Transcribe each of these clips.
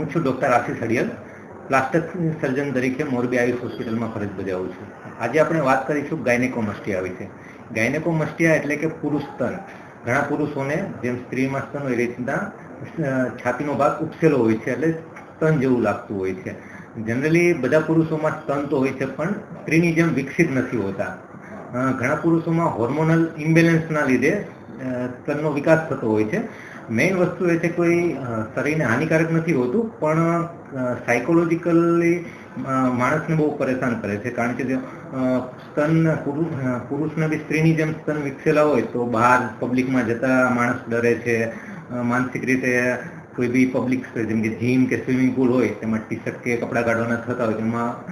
હું છું ડૉક્ટર આશીષ અડિયલ plastic surgeon તરીકે મોરબી આયુષ હોસ્પિટલમાં ફરજ બજાવું છું. આજે આપણે વાત કરીશું ગાયનેકોમસ્ટિયા વિશે. ગાયનેકોમસ્ટિયા એટલે કે પુરુષ સ્તન. ઘણા પુરુષોને જેમ સ્ત્રીમાં સ્તન હોય એ રીતના છાતીનો ભાગ ઉપસેલો હોય છે એટલે સ્તન જેવું લાગતું હોય છે. જનરલી બધા પુરુષોમાં સ્તન તો હોય છે, પણ સ્ત્રીની જેમ વિકસિત નથી હોતા. ઘણા પુરુષોમાં હોર્મોનલ ઇમ્બેલેન્સના લીધે અ, સ્તનનો વિકાસ થતો હોય છે. મેઇન વસ્તુ એ છે કોઈ શરીરને હાનિકારક નથી હોતું પણ સાયકોલોજીકલી માણસને બહુ પરેશાન કરે છે. કારણ કે સ્તન પુરુ- પુરુષને બી સ્ત્રીની જેમ સ્તન વિકસેલા હોય તો બહાર પબ્લિકમાં જતા માણસ ડરે છે. માનસિક રીતે કોઈ બી પબ્લિક જેમ કે જીમ કે સ્વિમિંગ પુલ હોય તેમાં ટી શર્ટ કે કપડાં કાઢવાના થતા હોય તેમાં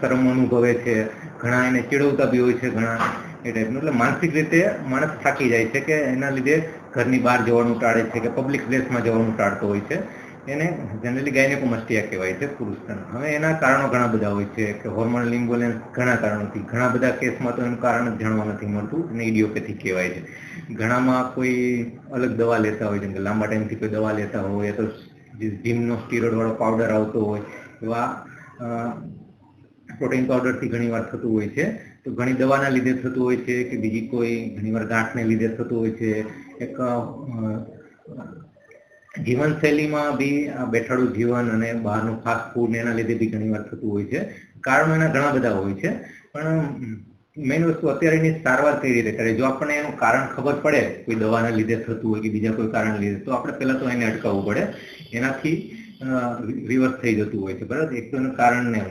શરમ અનુભવે છે. ઘણા એને ચીડવતા બી હોય છે ઘણા એ ટાઈપનું એટલે માનસિક રીતે માણસ થાકી જાય છે કે એના લીધે ઘરની બહાર જવાનું ટાળે છે કે પબ્લિક પ્લેસમાં જવાનું ટાળતો હોય છે. એને જનરલી ગાયનેકોમસ્ટિયા કહેવાય છે પુરુષ હવે એના કારણો ઘણા બધા હોય છે કે હોર્મોનલ ઇમ્બોલેન્સ ઘણા કારણોથી. ઘણા બધા કેસમાં તો એનું કારણ જાણવા નથી મળતું એને ઇડિયોપેથી કહેવાય છે. ઘણામાં કોઈ અલગ દવા લેતા હોય, જેમ કે લાંબા ટાઈમથી કોઈ દવા લેતા હોય, તો જીમનો સ્ટીરોડ વાળો પાવડર આવતો હોય, એવા પ્રોટીન પાવડરથી ઘણી વાર થતું હોય છે. તો ઘણી દવાના લીધે થતું હોય છે કે બીજી કોઈ ઘણીવાર ગાંઠને લીધે થતું હોય છે. એક જીવનશૈલીમાં બી બેઠાડું જીવન અને બહારનું ફાસ્ટ ફૂડ એના લીધે બી ઘણીવાર થતું હોય છે. કારણો એના ઘણા બધા હોય છે. પણ મેઇન વસ્તુ અત્યારે સારવાર કઈ રીતે કરે? જો આપણને એનું કારણ ખબર પડે કોઈ દવાના લીધે થતું હોય કે બીજા કોઈ કારણ લીધે, તો આપણે પહેલાં તો એને અટકાવવું પડે. એનાથી રિવર્સ થઈ જતું હોય છે. બરાબર? એક તો એનું કારણને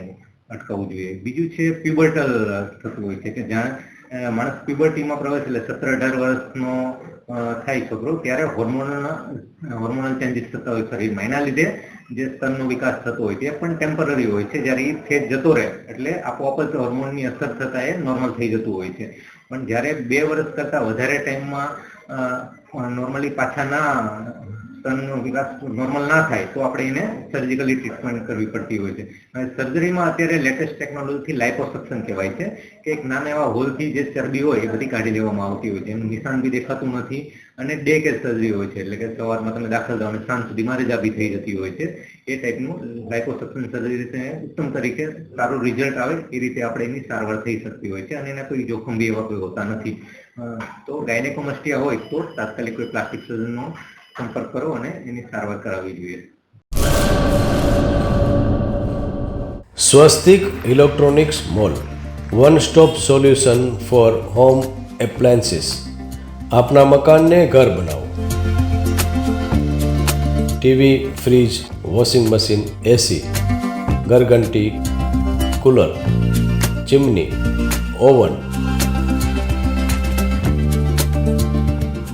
અટકાવવું જોઈએ. બીજું છે પ્યુબર્ટલ થતું હોય છે કે જ્યાં માણસ પ્યુબર્ટીમાં પ્રવેશ એટલે સત્તર અઢાર વર્ષનો થાય છોકરો ત્યારે હોર્મોનલ હોર્મોનલ ચેન્જીસ થતા હોય શરીરમાં એના લીધે જે સ્તનનો વિકાસ થતો હોય તે પણ ટેમ્પરરી હોય છે. જ્યારે એ ફેજ જતો રહે એટલે આપોઆપ જ હોર્મોનની અસર થતા એ નોર્મલ થઈ જતું હોય છે. પણ જ્યારે બે વર્ષ કરતાં વધારે ટાઈમમાં નોર્મલી પાછા ના સ્તનનો વિકાસ નોર્મલ ના થાય, તો આપણે એને સર્જિકલી ટ્રીટમેન્ટ કરવી પડતી હોય છે. અને સર્જરીમાં અત્યારે લેટેસ્ટ ટેકનોલોજીથી લાઇપોસક્શન કહેવાય છે, કે એક નાના એવા હોલથી જે ચરબી હોય એ બધી કાઢી લેવામાં આવતી હોય છે. એનું નિશાન બી દેખાતું નથી અને ડે કેર સર્જરી હોય છે, એટલે કે સવારમાં તમે દાખલ થાવ અને સાંજ સુધી મારે જાબી થઈ જતી હોય છે. એ ટાઈપનું લાઇપોસક્શન સર્જરી રીતે ઉત્તમ તરીકે સારું રિઝલ્ટ આવે એ રીતે આપણે એની સારવાર થઈ શકતી હોય છે અને એના કોઈ જોખમ બી એવા કોઈ હોતા નથી. તો ગાયનેકોમસ્ટિયા હોય તો તાત્કાલિક કોઈ પ્લાસ્ટિક સર્જનનો સંપર્ક કરો અને એની સારવાર કરાવવી જોઈએ. Swastik electronics mall one stop solution for home appliances આપના મકાનને ઘર બનાવો. TV fridge washing machine AC ઘરઘંટી cooler chimney oven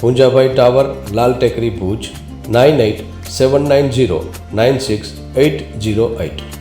Punjabhai tower, Lal Tekri Bhuj, nine eight seven nine zero nine six eight zero eight.